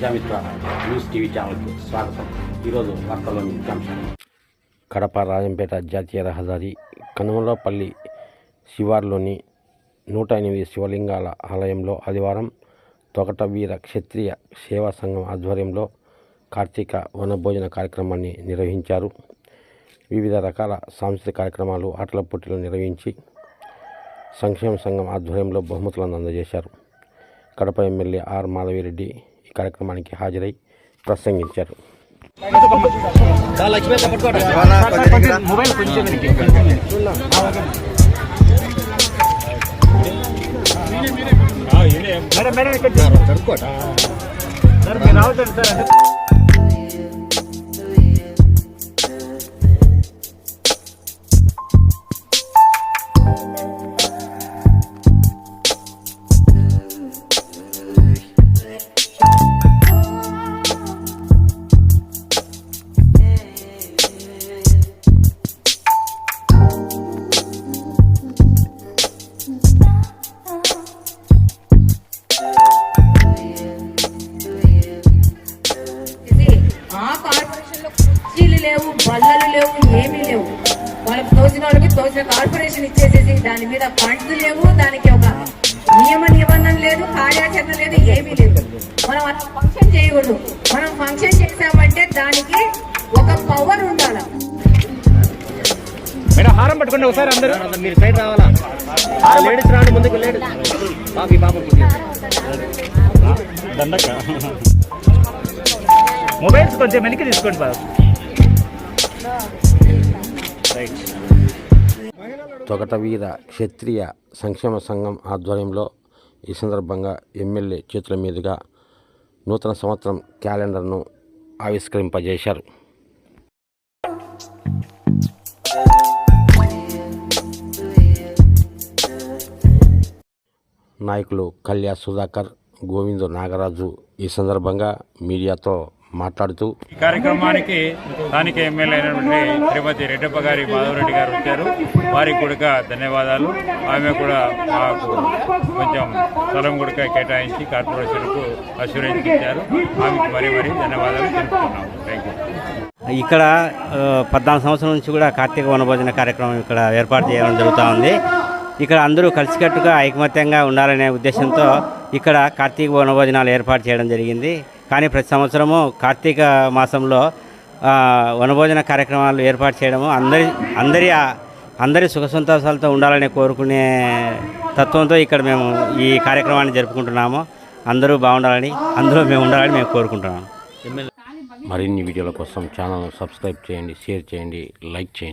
Prajamitra news TV ఛానల్కి స్వాగతం. ఈరోజు వార్తల్లోని ముఖ్యాంశాలు కడప రాజంపేట జాతీయ రహదారి కనుమలపల్లి శివార్లోని నూట ఎనిమిది శివలింగాల ఆలయంలో ఆదివారం తొగట వీర క్షత్రియ సేవా సంఘం ఆధ్వర్యంలో కార్తీక వనభోజన కార్యక్రమాన్ని నిర్వహించారు. వివిధ రకాల సాంస్కృతిక కార్యక్రమాలు ఆటల పోటీలు నిర్వహించి సంక్షేమ సంఘం ఆధ్వర్యంలో బహుమతులను అందజేశారు. కడప ఎమ్మెల్యే ఆర్ మాధవిరెడ్డి ఈ కార్యక్రమానికి హాజరై ప్రసంగించారు. మేడం మేడం ఇక్కడ సార్ మీరు రావద్దండి సార్. కుర్చీలు లేవు బల్లలు లేవు ఏమీ లేవు. వాళ్ళకి తోచిన వాళ్ళకి తోచిన కార్పొరేషన్ ఇచ్చేసేసి దాని మీద ఫండ్స్ లేవు దానికి ఒక నియమ నిబంధన లేదు కార్యాచరణ లేదు ఏమీ లేదు. మనం అలా ఫంక్షన్ చేయకూడదు. మనం ఫంక్షన్ చేసామంటే దానికి ఒక పవర్ ఉండాలి. మేడం హారం పట్టుకోండి ఒకసారి అందరూ. మీరు సైడ్ రావాలా? లేడీస్ రాండి ముందుకు లేడీస్. బాబీ బాబు దండక. మొబైల్స్ కొంచెం వెనక్కి తీసుకోండి బాబు. తొగటవీర క్షత్రియ సంక్షేమ సంఘం ఆధ్వర్యంలో ఈ సందర్భంగా ఎమ్మెల్యే చేతుల మీదుగా నూతన సంవత్సరం క్యాలెండర్ను ఆవిష్కరింపజేశారు. నాయకులు కళ్యా సుధాకర్ గోవిందు నాగరాజు ఈ సందర్భంగా మీడియాతో మాట్లాడుతూ ఈ కార్యక్రమానికి స్థానిక ఎమ్మెల్యే అయినటువంటి శ్రీమతి రెడ్డప్ప గారి మాధవరెడ్డి గారు వచ్చారు. వారికి కూడా ధన్యవాదాలు. ఆమె కూడా మాకు కొంచెం స్థలం కూడా కేటాయించి కార్పొరేషన్కు అష్యూరెన్స్ ఇచ్చారు. ఆమెకు మరీ మరీ ధన్యవాదాలు తెలుపుతున్నాము. థ్యాంక్ యూ ఇక్కడ పద్నాలుగు సంవత్సరాల నుంచి కూడా కార్తీక వనభోజన కార్యక్రమం ఇక్కడ ఏర్పాటు చేయడం జరుగుతూ ఉంది. ఇక్కడ అందరూ కలిసికట్టుగా ఐకమత్యంగా ఉండాలనే ఉద్దేశంతో ఇక్కడ కార్తీక వనభోజనాలు ఏర్పాటు చేయడం జరిగింది. కానీ ప్రతి సంవత్సరము కార్తీక మాసంలో వనభోజన కార్యక్రమాలు ఏర్పాటు చేయడము అందరి అందరి అందరి సుఖ సంతోషాలతో ఉండాలని కోరుకునే తత్వంతో ఇక్కడ మేము ఈ కార్యక్రమాన్ని జరుపుకుంటున్నాము. అందరూ బాగుండాలని అందరూ మేము ఉండాలని మేము కోరుకుంటున్నాము. మరిన్ని వీడియోల కోసం ఛానల్ సబ్స్క్రైబ్ చేయండి షేర్ చేయండి లైక్ చేయండి.